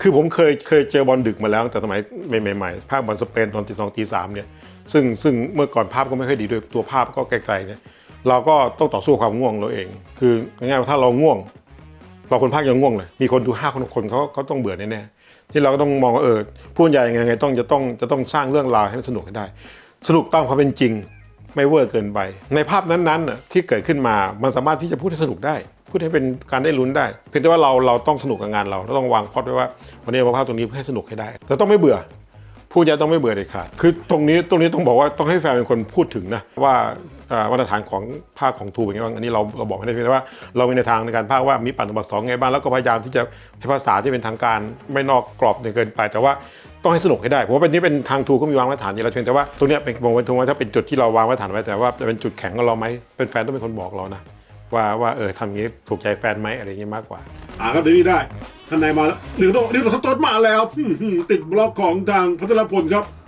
คือผมเคยเคยเจอบอลดึกมาแล้วตั้งแต่สมัยใหม่ๆภาคบอลสเปนตอนตีสองตีสามเนี่ยซึ่งซึ่งเมื่อก่อนภาพก็ไม่ค่อยดีด้วยตัวภาพก็ไกลๆเนี่ยเราก็ต้องต่อสู้ความง่วงเราเอง คือง่ายๆว่าถ้าเราง่วง เราคนภาคยังง่วงเลยมีคนดูห้าคนคนเขาเขาต้องเบื่อแน่ๆที่เราก็ต้องมองว่าเออผู้บรรยายยังไงต้องจะต้องจะต้องสร้างเรื่องราวให้มันสนุกให้ได้ สนุกตามความเป็นจริงไม่เวอร์เกินไป ในภาพนั้นๆน่ะที่เกิดขึ้นมามันสามารถที่จะพูดให้สนุกได้ พูดให้เป็นการได้ลุ้นได้ เพียงแต่ว่าเราเราต้องสนุกกับงานเราเราต้องวางพอดไว้ว่าวันนี้เราภาพตรงนี้เพื่อให้สนุกให้ได้ แต่ต้องไม่เบื่อ ผู้จะต้องไม่เบื่อเด็ดขาดคือตรงนี้ตรงนี้ต้องบอกว่าต้องให้แฟนเป็นคนพูดถึงนะว่ามาตรฐานของภาคของทูเป็นไงบ้างอันนี้เราเราบอกไม่ได้เพียงแต่ว่าเรามีในทางในการภาคว่ามีปัตตบัตสองไงบ้างแล้วก็พยายามที่จะให้ภาษาที่เป็นทางการไม่นอกกรอบเกินไป แต่ว่าต้องให้สนุกให้ได้ผมว่าเป็นนี้เป็นทางทูก็มีวางมาตรฐานอยู่แล้วเพียงแต่ว่าตรงเนี้ยเป็นมองเป็นตรงว่าถ้าเป็นจุดที่เราวางมาตรฐานไว้แต่ว่าจะเป็นจุดแข็งของเราไหมเป็นแฟนต้องเป็นคนบอกเรานะ ว่าว่าเออทำงี้ถูกใจแฟนไหมอะไรเงี้ยมากกว่า อ่าครับเดี๋ยวนี้ได้ท่านนายมาแล้วหรือโดหรือโดสต้นมาแล้วอื้อหือติดบล็อกของทางพัทรพลครับ